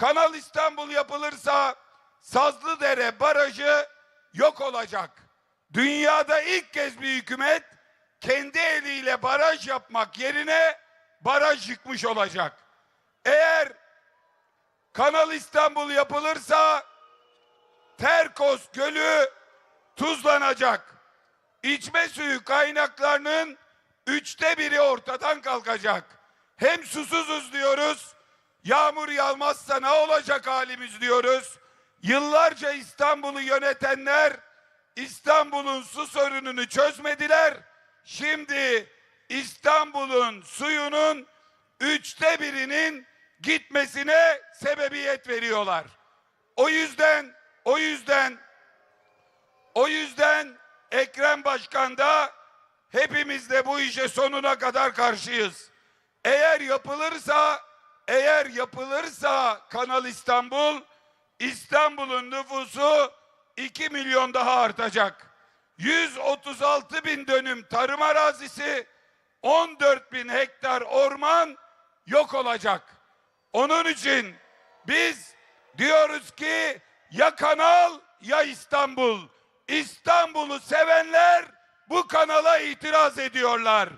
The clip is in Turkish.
Kanal İstanbul yapılırsa Sazlıdere Barajı yok olacak. Dünyada ilk kez bir hükümet kendi eliyle baraj yapmak yerine baraj yıkmış olacak. Eğer Kanal İstanbul yapılırsa Terkos Gölü tuzlanacak. İçme suyu kaynaklarının üçte biri ortadan kalkacak. Hem susuzuz yağmur yağmazsa ne olacak halimiz diyoruz. Yıllarca İstanbul'u yönetenler İstanbul'un su sorununu çözmediler. Şimdi İstanbul'un suyunun üçte birinin gitmesine sebebiyet veriyorlar. O yüzden, o yüzden o yüzden Ekrem Başkan da hepimiz de bu işe sonuna kadar karşıyız. Eğer yapılırsa, eğer yapılırsa Kanal İstanbul, İstanbul'un nüfusu 2 milyon daha artacak. 136 bin dönüm tarım arazisi, 14 bin hektar orman yok olacak. Onun için biz diyoruz ki ya kanal ya İstanbul. İstanbul'u sevenler bu kanala itiraz ediyorlar.